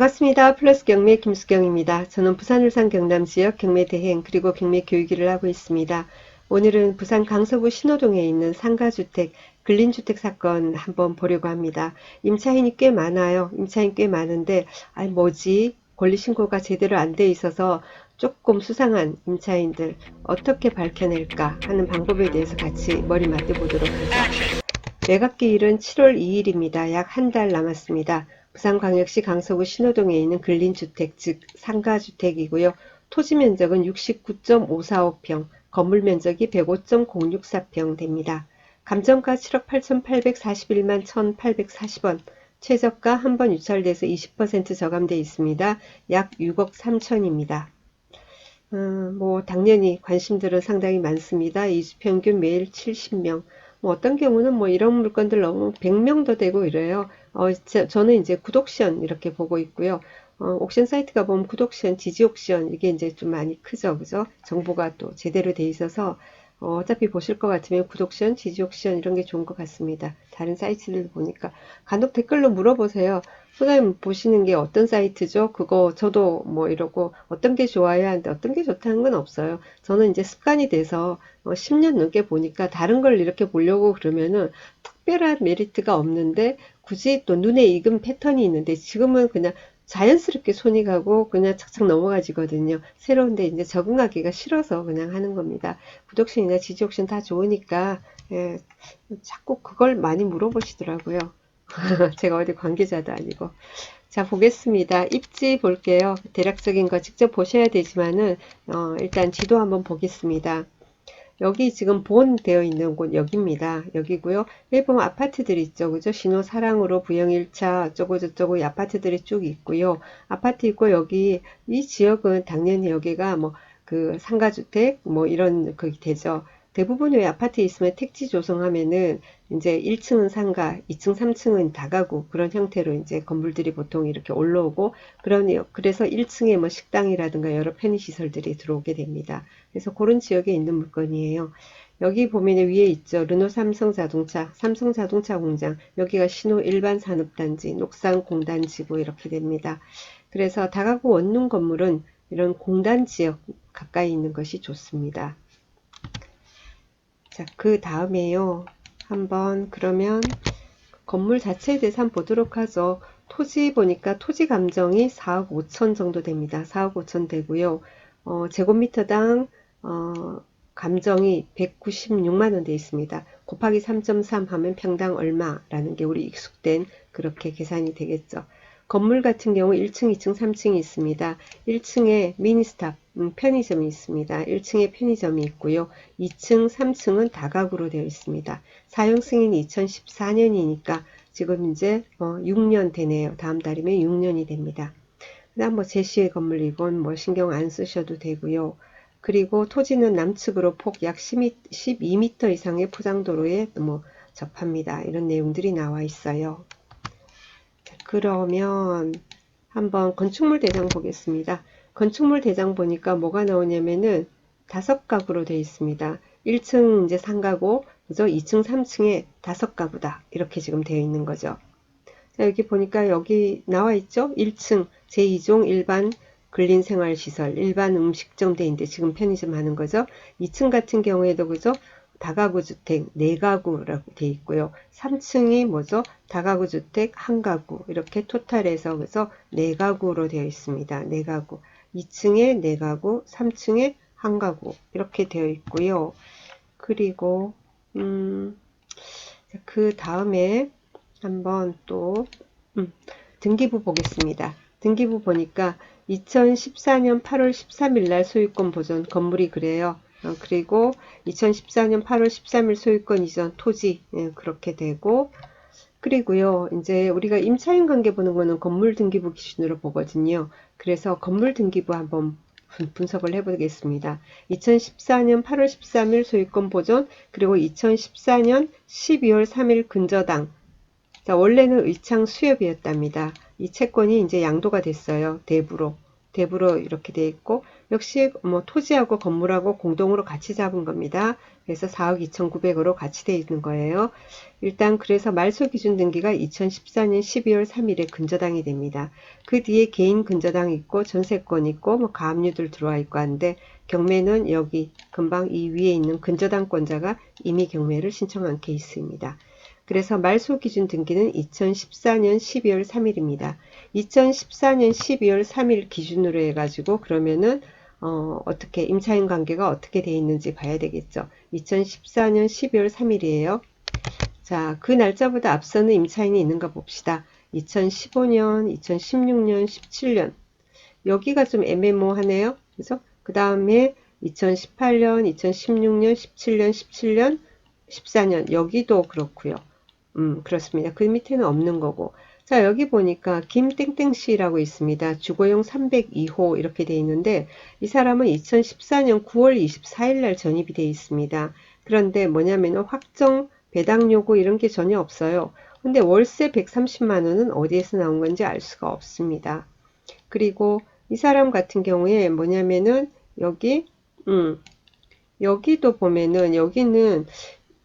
반갑습니다. 플러스 경매 김수경입니다. 저는 부산 울산 경남 지역 경매 대행 그리고 경매 교육 일을 하고 있습니다. 오늘은 부산 강서구 신호동에 있는 상가주택 근린주택 사건 한번 보려고 합니다. 임차인이 꽤 많아요. 임차인 꽤 많은데 아 뭐지 권리신고가 제대로 안 돼 있어서 조금 수상한 임차인들 어떻게 밝혀낼까 하는 방법에 대해서 같이 머리 맞대 보도록 하죠. 매각기일은 7월 2일입니다. 약 한 달 남았습니다. 부산광역시 강서구 신호동에 있는 근린주택 즉 상가주택이고요. 토지 면적은 69.545평, 건물 면적이 105.064평 됩니다. 감정가 7억 8,841만 1,840원, 최저가 한 번 유찰돼서 20% 저감돼 있습니다. 약 6억 3천입니다. 음, 뭐 당연히 관심들은 상당히 많습니다. 이주 평균 매일 70명. 뭐 어떤 경우는 뭐 이런 물건들 너무 100명도 되고 이래요. 어, 저 는 이제 구독션 이렇게 보고 있고요. 어, 옥션 사이트가 보면 구독션, 지지 옥션 이게 이제 좀 많이 크죠. 그죠? 정보가 또 제대로 돼 있어서 어, 어차피 보실 것 같으면 구독션, 지지 옥션 이런 게 좋은 것 같습니다. 다른 사이트들 보니까 간혹 댓글로 물어보세요. 소장님 보시는 게 어떤 사이트죠? 그거 저도 뭐 이러고 어떤 게 좋아요 하는데 어떤 게 좋다는 건 없어요. 저는 이제 습관이 돼서 어, 10년 넘게 보니까 다른 걸 이렇게 보려고 그러면은 특별한 메리트가 없는데 굳이 또 눈에 익은 패턴이 있는데 지금은 그냥 자연스럽게 손이 가고 그냥 착착 넘어가지거든요. 새로운데 이제 적응하기가 싫어서 그냥 하는 겁니다. 구독신이나 지지옥신 다 좋으니까 예, 자꾸 그걸 많이 물어보시더라고요. 제가 어디 관계자도 아니고. 자 보겠습니다. 입지 볼게요. 대략적인 거 직접 보셔야 되지만은 어, 일단 지도 한번 보겠습니다. 여기 지금 본 되어 있는 곳 여기입니다. 여기고요. 여기 보면 아파트들이 있죠. 그죠? 신호 사랑으로 부영 1차 어쩌고 저쩌고 아파트들이 쭉 있고요. 아파트 있고 여기 이 지역은 당연히 여기가 뭐 그 상가주택 뭐 이런 그게 되죠. 대부분 의 아파트에 있으면 택지 조성하면은 이제 1층은 상가, 2층, 3층은 다가구 그런 형태로 이제 건물들이 보통 이렇게 올라오고 그러니 그래서 1층에 뭐 식당이라든가 여러 편의 시설들이 들어오게 됩니다. 그래서 그런 지역에 있는 물건이에요. 여기 보면 위에 있죠. 르노 삼성 자동차, 삼성 자동차 공장, 여기가 신호 일반 산업단지, 녹산 공단 지구 이렇게 됩니다. 그래서 다가구 원룸 건물은 이런 공단 지역 가까이 있는 것이 좋습니다. 자, 그 다음에요. 한번 그러면 건물 자체에 대해서 한번 보도록 하죠. 토지 보니까 토지 감정이 4억 5천 정도 됩니다. 4억 5천 되고요. 어, 제곱미터당 어, 감정이 196만 원 되어 있습니다. 곱하기 3.3 하면 평당 얼마라는 게 우리 익숙된 그렇게 계산이 되겠죠. 건물 같은 경우 1층, 2층, 3층이 있습니다. 1층에 미니스탑, 음, 편의점이 있습니다. 1층에 편의점이 있고요. 2층, 3층은 다가구로 되어 있습니다. 사용 승인이 2014년이니까 지금 이제 어, 6년 되네요. 다음 달이면 6년이 됩니다. 그다음 뭐 제시의 건물 이건 뭐 신경 안 쓰셔도 되고요. 그리고 토지는 남측으로 폭 약 12m 이상의 포장도로에 뭐 접합니다. 이런 내용들이 나와 있어요. 그러면 한번 건축물 대장 보겠습니다. 건축물 대장 보니까 뭐가 나오냐면은 다섯 가구로 되어 있습니다. 1층 이제 상가고 그죠? 2층 3층에 다섯 가구다. 이렇게 지금 되어 있는 거죠. 자, 여기 보니까 여기 나와 있죠? 1층 제2종 일반 근린생활시설, 일반 음식점 대인데 지금 편의점 하는 거죠. 2층 같은 경우에도 그죠? 다가구 주택 4가구라고 되어 있고요. 3층이 뭐죠? 다가구 주택 1가구 이렇게 토탈해서 그래서 4가구로 되어 있습니다. 4가구 2층에 4가구 3층에 1가구 이렇게 되어 있고요. 그리고 음, 그 다음에 한번 또 음, 등기부 보겠습니다. 등기부 보니까 2014년 8월 13일 날 소유권 보존 건물이 그래요. 어, 그리고 2014년 8월 13일 소유권 이전 토지 예, 그렇게 되고 그리고요 이제 우리가 임차인 관계 보는 거는 건물 등기부 기준으로 보거든요. 그래서 건물 등기부 한번 분석을 해보겠습니다. 2014년 8월 13일 소유권 보존 그리고 2014년 12월 3일 근저당. 자 원래는 의창 수협이었답니다. 이 채권이 이제 양도가 됐어요 대부로 대부로 이렇게 돼 있고 역시 뭐 토지하고 건물하고 공동으로 같이 잡은 겁니다. 그래서 4억 2,900으로 같이 돼 있는 거예요. 일단 그래서 말소 기준 등기가 2014년 12월 3일에 근저당이 됩니다. 그 뒤에 개인 근저당 있고 전세권 있고 뭐 가압류들 들어와 있고 한데 경매는 여기 금방 이 위에 있는 근저당권자가 이미 경매를 신청한 케이스입니다. 그래서 말소 기준 등기는 2014년 12월 3일입니다. 2014년 12월 3일 기준으로 해가지고 그러면은 어, 어떻게 임차인 관계가 어떻게 돼 있는지 봐야 되겠죠. 2014년 12월 3일이에요. 자, 그 날짜보다 앞서는 임차인이 있는가 봅시다. 2015년, 2016년, 17년. 여기가 좀 애매모호하네요. 그죠? 그 다음에 2018년, 2016년, 17년, 17년, 14년. 여기도 그렇고요. 음, 그렇습니다. 그 밑에는 없는 거고. 자, 여기 보니까 김땡땡 씨라고 있습니다. 주거용 302호 이렇게 돼 있는데 이 사람은 2014년 9월 24일 날 전입이 돼 있습니다. 그런데 뭐냐면은 확정 배당 요구 이런 게 전혀 없어요. 근데 월세 130만 원은 어디에서 나온 건지 알 수가 없습니다. 그리고 이 사람 같은 경우에 뭐냐면은 여기 음 여기도 보면은 여기는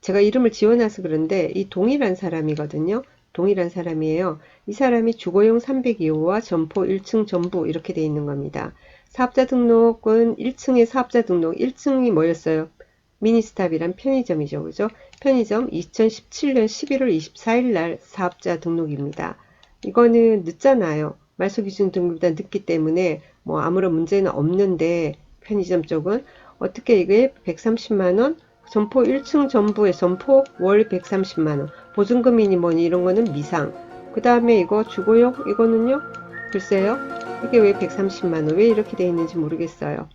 제가 이름을 지워놔서 그런데 이 동일한 사람이거든요. 동일한 사람이에요. 이 사람이 주거용 302호와 점포 1층 전부 이렇게 돼 있는 겁니다. 사업자 등록은 1층의 사업자 등록 1층이 뭐였어요? 미니스탑이란 편의점이죠. 그죠? 편의점 2017년 11월 24일 날 사업자 등록입니다. 이거는 늦잖아요. 말소 기준 등록보다 늦기 때문에 뭐 아무런 문제는 없는데 편의점 쪽은 어떻게 이게 130만원 점포 1층 전부의 점포 월 130만원. 보증금이니 뭐니 이런 거는 미상. 그 다음에 이거 주고요? 이거는요? 글쎄요. 이게 왜 130만원? 왜 이렇게 돼 있는지 모르겠어요.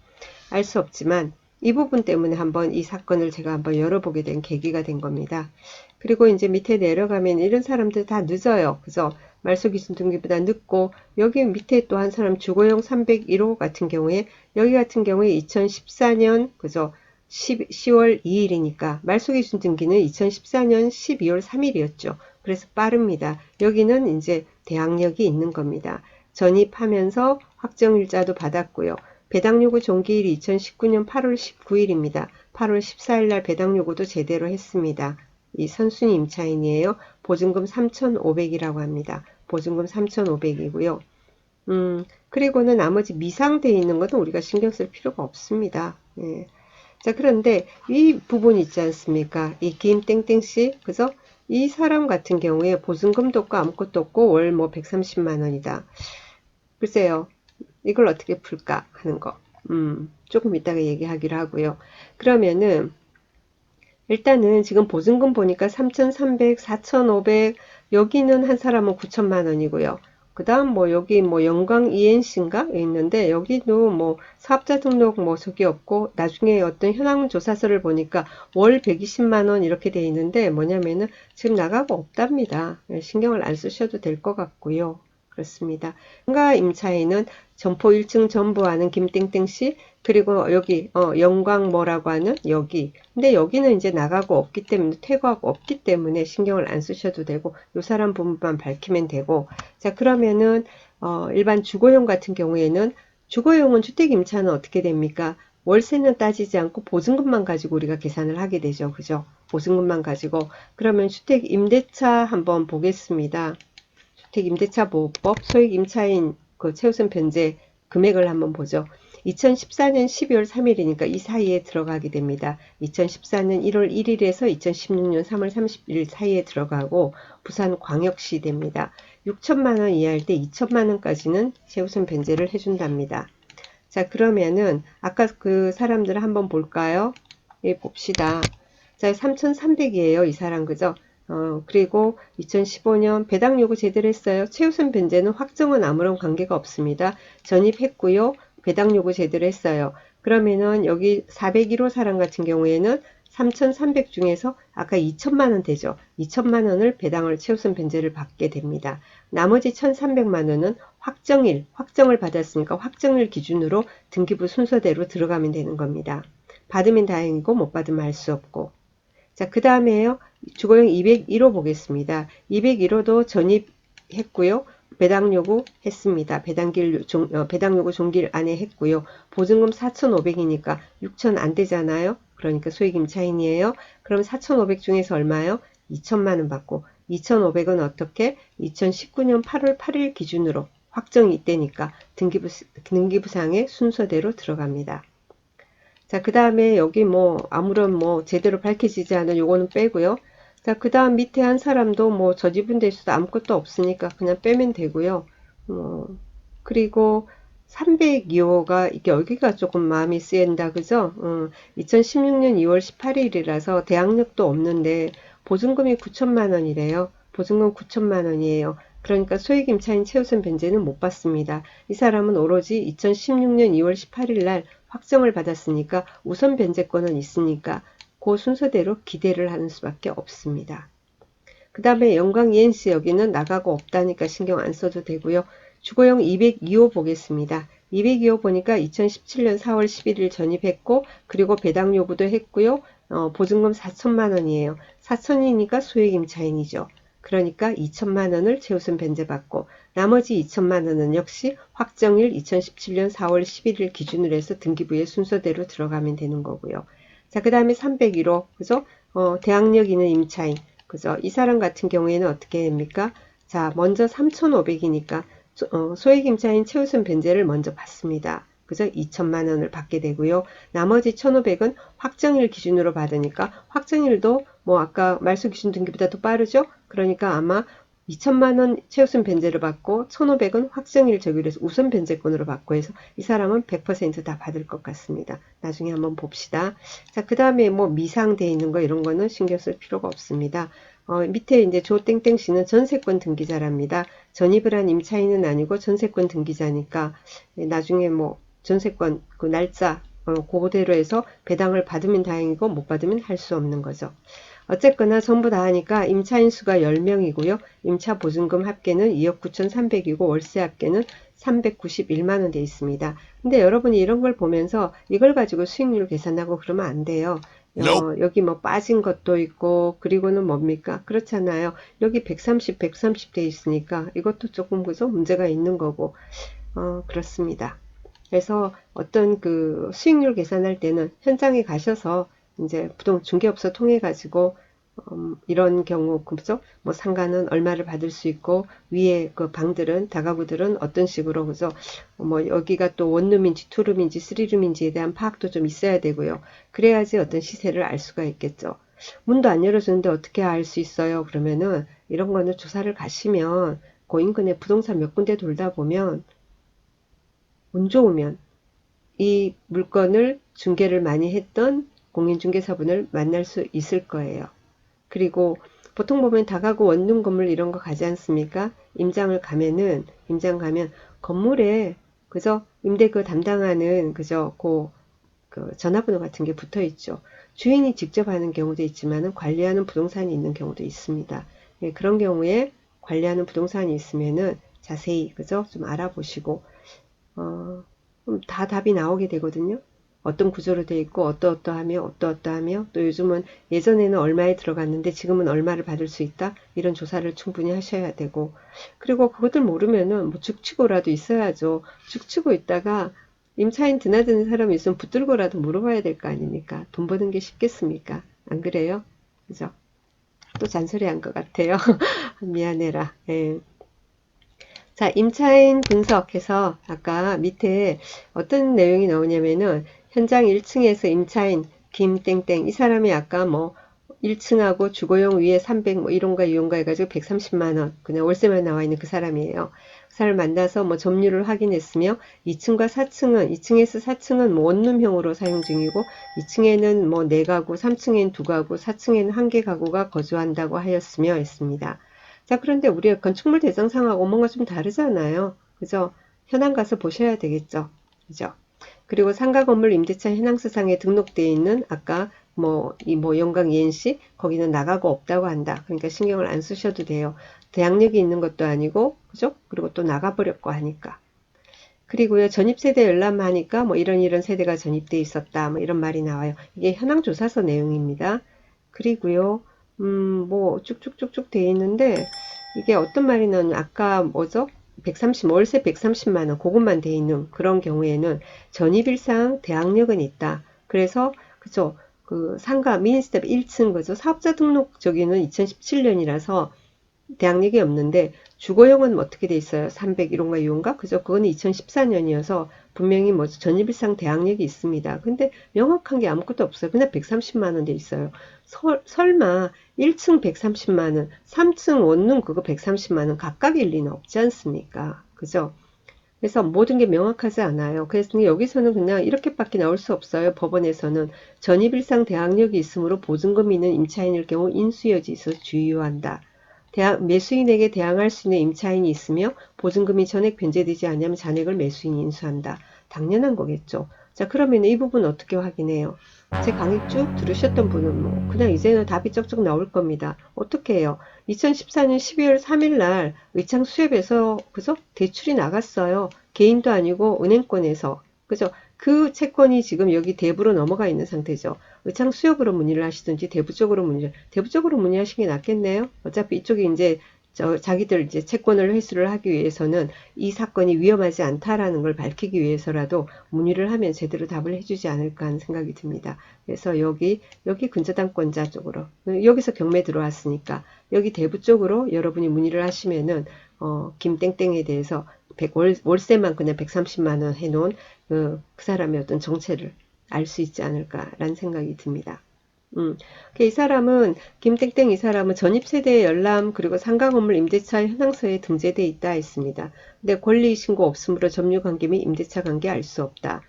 알 수 없지만 이 부분 때문에 한번 이 사건을 제가 한번 열어보게 된 계기가 된 겁니다. 그리고 이제 밑에 내려가면 이런 사람들 다 늦어요. 그죠 말소 기준 등기보다 늦고 여기 밑에 또 한 사람 주거용 301호 같은 경우에 여기 같은 경우에 2014년 그죠 10, 10월 2일이니까 말소 기 준 등기는 2014년 12월 3일이었죠. 그래서 빠릅니다. 여기는 이제 대항력이 있는 겁니다. 전입하면서 확정일자도 받았고요. 배당 요구 종기일이 2019년 8월 19일입니다. 8월 14일 날 배당 요구도 제대로 했습니다. 이 선순위 임차인이에요. 보증금 3,500이라고 합니다. 보증금 3,500이고요. 음, 그리고는 나머지 미상되어 있는 것은 우리가 신경 쓸 필요가 없습니다. 예. 자, 그런데 이 부분 있지 않습니까? 이 김땡땡씨, 그죠? 이 사람 같은 경우에 보증금도 없고 아무것도 없고 월 뭐 130만 원이다. 글쎄요. 이걸 어떻게 풀까 하는 거. 음, 조금 이따가 얘기하기로 하고요. 그러면은 일단은 지금 보증금 보니까 3,300, 4,500, 여기는 한 사람은 9천만 원이고요. 그 다음 뭐 여기 뭐 영광 ENC인가 있는데 여기도 뭐 사업자 등록 뭐 저기 없고 나중에 어떤 현황 조사서를 보니까 월 120만원 이렇게 돼 있는데 뭐냐면은 지금 나가고 없답니다. 예, 신경을 안 쓰셔도 될 것 같고요. 그렇습니다. 상가 임차인은 점포 1층 전부하는 김땡땡 씨 그리고 여기 어, 영광 뭐라고 하는 여기 근데 여기는 이제 나가고 없기 때문에 퇴거하고 없기 때문에 신경을 안 쓰셔도 되고 요 사람 부분만 밝히면 되고 자 그러면은 어, 일반 주거용 같은 경우에는 주거용은 주택 임차는 어떻게 됩니까? 월세는 따지지 않고 보증금만 가지고 우리가 계산을 하게 되죠. 그죠? 보증금만 가지고 그러면 주택 임대차 한번 보겠습니다. 주택 임대차 보호법 소액 임차인 그 최우선 변제 금액을 한번 보죠. 2014년 12월 3일이니까 이 사이에 들어가게 됩니다. 2014년 1월 1일에서 2016년 3월 31일 사이에 들어가고 부산 광역시 됩니다. 6천만 원 이하일 때 2천만 원까지는 최우선 변제를 해준답니다. 자 그러면은 아까 그 사람들을 한번 볼까요? 예 봅시다. 자 3,300이에요 이 사람 그죠? 어, 그리고 2015년 배당 요구 제대로 했어요. 최우선 변제는 확정은 아무런 관계가 없습니다. 전입했고요. 배당 요구 제대로 했어요. 그러면은 여기 401호 사람 같은 경우에는 3,300 중에서 아까 2천만 원 되죠. 2천만 원을 배당을 최우선 변제를 받게 됩니다. 나머지 1,300만 원은 확정일, 확정을 받았으니까 확정일 기준으로 등기부 순서대로 들어가면 되는 겁니다. 받으면 다행이고 못 받으면 할수 없고. 자, 그 다음에요. 주거용 201호 보겠습니다. 201호도 전입했고요. 배당 요구 했습니다. 배당길 종, 어, 배당 요구 종길 안에 했고요. 보증금 4,500이니까 6,000 안 되잖아요. 그러니까 소액임 차인이에요. 그럼 4,500 중에서 얼마요? 2천만 원 받고 2,500은 어떻게? 2019년 8월 8일 기준으로 확정이 있다니까 등기부, 등기부상의 순서대로 들어갑니다. 자, 그 다음에 여기 뭐 아무런 뭐 제대로 밝혀지지 않은 요거는 빼고요. 자, 그 다음 밑에 한 사람도 뭐 저지분돼 있어도 아무것도 없으니까 그냥 빼면 되고요. 뭐, 그리고 302호가 이게 여기가 조금 마음이 쓰인다 그죠? 어, 2016년 2월 18일이라서 대항력도 없는데 보증금이 9천만 원이래요. 보증금 9천만 원이에요. 그러니까 소액 임차인 최우선 변제는 못 받습니다. 이 사람은 오로지 2016년 2월 18일 날 확정을 받았으니까 우선 변제권은 있으니까 그 순서대로 기대를 하는 수밖에 없습니다. 그 다음에 영광 ENC 여기는 나가고 없다니까 신경 안 써도 되고요. 주거용 202호 보겠습니다. 202호 보니까 2017년 4월 11일 전입했고 그리고 배당 요구도 했고요. 어, 보증금 4천만 원이에요. 4천이니까 소액 임차인이죠. 그러니까 2천만 원을 최우선 변제받고 나머지 2천만 원은 역시 확정일 2017년 4월 11일 기준으로 해서 등기부의 순서대로 들어가면 되는 거고요. 자, 그 다음에 301호, 그죠? 어, 대학력 있는 임차인, 그죠? 이 사람 같은 경우에는 어떻게 됩니까? 자, 먼저 3,500이니까 어, 소액 임차인 최우선 변제를 먼저 받습니다. 그죠? 2천만 원을 받게 되고요. 나머지 1,500은 확정일 기준으로 받으니까 확정일도 뭐 아까 말소 기준 등기보다 더 빠르죠? 그러니까 아마 2천만 원 최우선 변제를 받고 1,500은 확정일 저기로 해서 우선 변제권으로 받고 해서 이 사람은 100%다 받을 것 같습니다. 나중에 한번 봅시다. 자, 그 다음에 뭐 미상돼 있는 거 이런 거는 신경 쓸 필요가 없습니다. 어, 밑에 이제 조땡땡 씨는 전세권 등기자랍니다. 전입을 한 임차인은 아니고 전세권 등기자니까 나중에 뭐 전세권 그 날짜 어, 그대로 해서 배당을 받으면 다행이고 못 받으면 할 수 없는 거죠. 어쨌거나 전부 다 하니까 임차인 수가 10명이고요. 임차 보증금 합계는 2억 9,300이고 월세 합계는 391만원 돼 있습니다. 근데 여러분이 이런 걸 보면서 이걸 가지고 수익률 계산하고 그러면 안 돼요. 어, 여기 뭐 빠진 것도 있고 그리고는 뭡니까 그렇잖아요 여기 130 130 돼 있으니까 이것도 조금 그죠 문제가 있는 거고 어, 그렇습니다 그래서 어떤 그 수익률 계산할 때는 현장에 가셔서 이제 부동 중개업소 통해 가지고 음, 이런 경우 그죠? 뭐 상가는 얼마를 받을 수 있고 위에 그 방들은 다가구들은 어떤 식으로 그죠? 뭐 여기가 또 원룸인지 투룸인지 쓰리룸인지에 대한 파악도 좀 있어야 되고요. 그래야지 어떤 시세를 알 수가 있겠죠. 문도 안 열어주는데 어떻게 알 수 있어요? 그러면은 이런 거는 조사를 가시면 그 인근에 부동산 몇 군데 돌다 보면 운 좋으면 이 물건을 중개를 많이 했던 공인중개사분을 만날 수 있을 거예요. 그리고 보통 보면 다가구 원룸 건물 이런 거 가지 않습니까? 임장을 가면은 임장 가면 건물에 그저 임대 그 담당하는 그저 그, 그 전화번호 같은 게 붙어 있죠. 주인이 직접 하는 경우도 있지만은 관리하는 부동산이 있는 경우도 있습니다. 예, 그런 경우에 관리하는 부동산이 있으면은 자세히 그죠 좀 알아보시고 어, 다 답이 나오게 되거든요. 어떤 구조로 되어 있고 어떠어떠하며 어떠어떠하며 또 요즘은 예전에는 얼마에 들어갔는데 지금은 얼마를 받을 수 있다? 이런 조사를 충분히 하셔야 되고. 그리고 그것들 모르면은 뭐 죽치고라도 있어야죠. 죽치고 있다가 임차인 드나드는 사람이 있으면 붙들고라도 물어봐야 될 거 아닙니까? 돈 버는 게 쉽겠습니까? 안 그래요? 그죠? 또 잔소리한 것 같아요. 미안해라. 예. 자, 임차인 분석해서 아까 밑에 어떤 내용이 나오냐면은 현장 1층에서 임차인 김땡땡 이 사람이 아까 뭐 1층하고 주거용 위에 300 뭐 이런가 이용가 해가지고 130만 원 그냥 월세만 나와 있는 그 사람이에요. 그 사람을 만나서 뭐 점유를 확인했으며 2층과 4층은 2층에서 4층은 뭐 원룸형으로 사용 중이고 2층에는 뭐 4가구 3층엔 2가구 4층에는 1개 가구가 거주한다고 하였으며 했습니다. 자, 그런데 우리가 건축물 대상상하고 뭔가 좀 다르잖아요. 그죠? 현황 가서 보셔야 되겠죠. 그죠? 그리고 상가 건물 임대차 현황수상에 등록되어 있는 아까 뭐, 이 뭐 영광 ENC 거기는 나가고 없다고 한다. 그러니까 신경을 안 쓰셔도 돼요. 대항력이 있는 것도 아니고, 그죠? 그리고 또 나가버렸고 하니까. 그리고요, 전입세대 열람하니까 뭐 이런 이런 세대가 전입돼 있었다. 뭐 이런 말이 나와요. 이게 현황조사서 내용입니다. 그리고요, 음, 뭐 쭉쭉쭉쭉 돼 있는데 이게 어떤 말이 나오냐 아까 뭐죠? 130, 월세 130만원, 그것만 돼 있는 그런 경우에는 전입일상 대항력은 있다. 그래서, 그죠. 그 상가 미니스텝 1층, 그죠. 사업자 등록 저기는 2017년이라서 대항력이 없는데, 주거용은 어떻게 돼 있어요? 301호인가 2호인가? 그죠? 그거는 2014년이어서 분명히 뭐 전입일상 대항력이 있습니다. 근데 명확한 게 아무것도 없어요. 그냥 130만 원 돼 있어요. 설, 설마 1층 130만 원, 3층 원룸 그거 130만 원 각각일 리는 없지 않습니까? 그죠? 그래서 모든 게 명확하지 않아요. 그래서 여기서는 그냥 이렇게밖에 나올 수 없어요. 법원에서는 전입일상 대항력이 있으므로 보증금이 있는 임차인일 경우 인수여지 있어 주의한다. 대항, 매수인에게 대항할 수 있는 임차인이 있으며 보증금이 전액 변제되지 않으면 잔액을 매수인이 인수한다. 당연한 거겠죠. 자 그러면 이 부분 어떻게 확인해요? 제 강의 쭉 들으셨던 분은 뭐 그냥 이제는 답이 쩍쩍 나올 겁니다. 어떻게 해요? 2014년 12월 3일 날 의창 수협에서 그죠? 대출이 나갔어요. 개인도 아니고 은행권에서 그죠? 그 채권이 지금 여기 대부로 넘어가 있는 상태죠. 의창 수협으로 문의를 하시든지 대부 쪽으로 문의, 대부 쪽으로 문의하시는 게 낫겠네요. 어차피 이쪽이 이제 저 자기들 이제 채권을 회수를 하기 위해서는 이 사건이 위험하지 않다라는 걸 밝히기 위해서라도 문의를 하면 제대로 답을 해주지 않을까 하는 생각이 듭니다. 그래서 여기 여기 근저당권자 쪽으로 여기서 경매 들어왔으니까 여기 대부 쪽으로 여러분이 문의를 하시면은 어, 김땡땡에 대해서 100, 월, 월세만 그냥 130만 원 해놓은 그, 그 사람의 어떤 정체를 알 수 있지 않을까라는 생각이 듭니다. 음, 이 사람은 김땡땡 이 사람은 전입세대 열람 그리고 상가 건물 임대차 현황서에 등재돼 있다 했습니다. 근데 권리 신고 없으므로 점유 관계 및 임대차 관계 알 수 없다.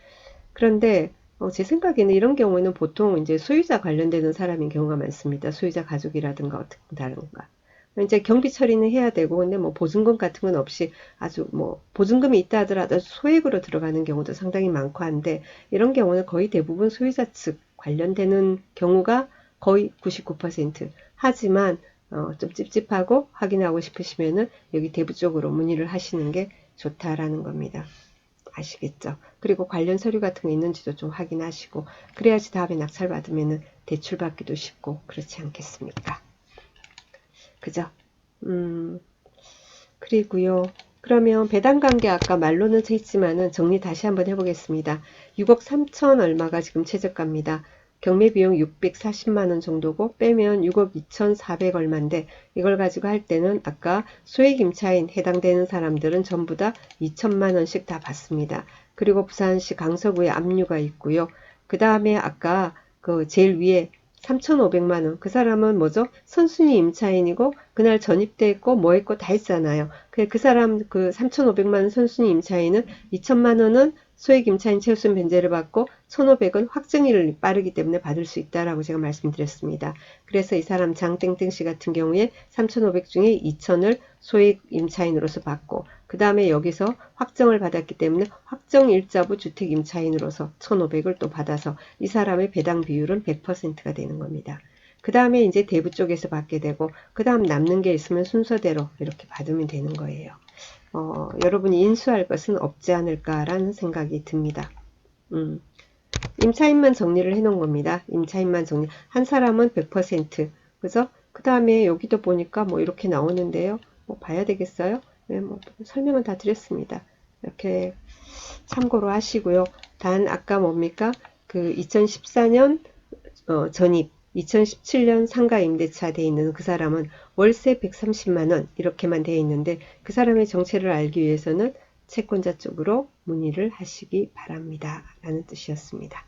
그런데 어, 제 생각에는 이런 경우에는 보통 이제 소유자 관련되는 사람인 경우가 많습니다. 소유자 가족이라든가 어떻게 다른가. 이제 경비 처리는 해야 되고 근데 뭐 보증금 같은 건 없이 아주 뭐 보증금이 있다 하더라도 소액으로 들어가는 경우도 상당히 많고 한데 이런 경우는 거의 대부분 소유자 측 관련되는 경우가 거의 99% 하지만 어, 좀 찝찝하고 확인하고 싶으시면은 여기 대부 쪽으로 문의를 하시는 게 좋다라는 겁니다. 아시겠죠? 그리고 관련 서류 같은 거 있는지도 좀 확인하시고 그래야지 다음에 낙찰 받으면은 대출 받기도 쉽고 그렇지 않겠습니까? 그죠? 음, 그리고요. 그러면 배당 관계 아까 말로는 했지만은 정리 다시 한번 해보겠습니다. 6억 3천 얼마가 지금 최저가입니다. 경매 비용 640만 원 정도고 빼면 6억 2,400 얼마인데 이걸 가지고 할 때는 아까 소액 임차인 해당되는 사람들은 전부 다 2천만 원씩 다 받습니다. 그리고 부산시 강서구에 압류가 있고요. 그 다음에 아까 그 제일 위에 3,500만 원. 그 사람은 뭐죠? 선순위 임차인이고 그날 전입돼 있고 뭐 했고 다 했잖아요. 그, 그 사람 그 3,500만 원 선순위 임차인은 2천만 원은 소액 임차인 최우선 변제를 받고 1,500은 확정일을 빠르기 때문에 받을 수 있다라고 제가 말씀드렸습니다. 그래서 이 사람 장땡땡 씨 같은 경우에 3,500 중에 2,000을 소액 임차인으로서 받고 그 다음에 여기서 확정을 받았기 때문에 확정 일자부 주택 임차인으로서 1,500을 또 받아서 이 사람의 배당 비율은 100%가 되는 겁니다. 그 다음에 이제 대부 쪽에서 받게 되고 그 다음 남는 게 있으면 순서대로 이렇게 받으면 되는 거예요. 어, 여러분이 인수할 것은 없지 않을까라는 생각이 듭니다. 음, 임차인만 정리를 해 놓은 겁니다. 임차인만 정리. 한 사람은 100%. 그죠? 그 다음에 여기도 보니까 뭐 이렇게 나오는데요. 뭐 봐야 되겠어요? 네, 뭐 설명은 다 드렸습니다. 이렇게 참고로 하시고요. 단 아까 뭡니까? 그 2014년 어, 전입 2017년 상가 임대차 돼 있는 그 사람은 월세 130만 원 이렇게만 돼 있는데 그 사람의 정체를 알기 위해서는 채권자 쪽으로 문의를 하시기 바랍니다. 라는 뜻이었습니다.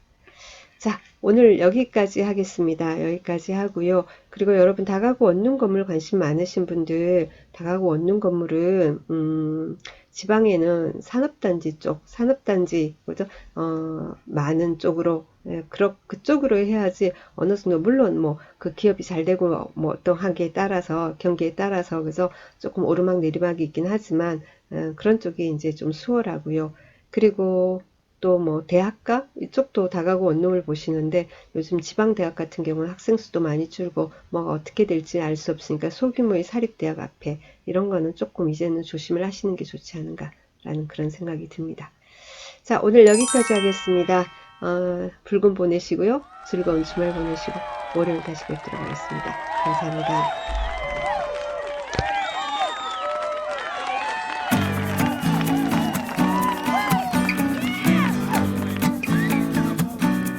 자, 오늘 여기까지 하겠습니다. 여기까지 하고요. 그리고 여러분 다가구 원룸 건물 관심 많으신 분들 다가구 원룸 건물은 음, 지방에는 산업단지 쪽, 산업단지 그죠? 어, 많은 쪽으로 예, 그렇 그쪽으로 해야지 어느 정도 물론 뭐 그 기업이 잘 되고 뭐 어떤 한계에 따라서 경기에 따라서 그래서 조금 오르막 내리막이 있긴 하지만 어, 그런 쪽이 이제 좀 수월하고요. 그리고 또 뭐 대학가 이쪽도 다가구 원룸을 보시는데 요즘 지방 대학 같은 경우는 학생 수도 많이 줄고 뭐가 어떻게 될지 알 수 없으니까 소규모의 사립 대학 앞에 이런 거는 조금 이제는 조심을 하시는 게 좋지 않은가라는 그런 생각이 듭니다. 자 오늘 여기까지 하겠습니다. 어, 붉은 보내시고요. 즐거운 주말 보내시고 월요일 다시 뵙도록 하겠습니다. 감사합니다.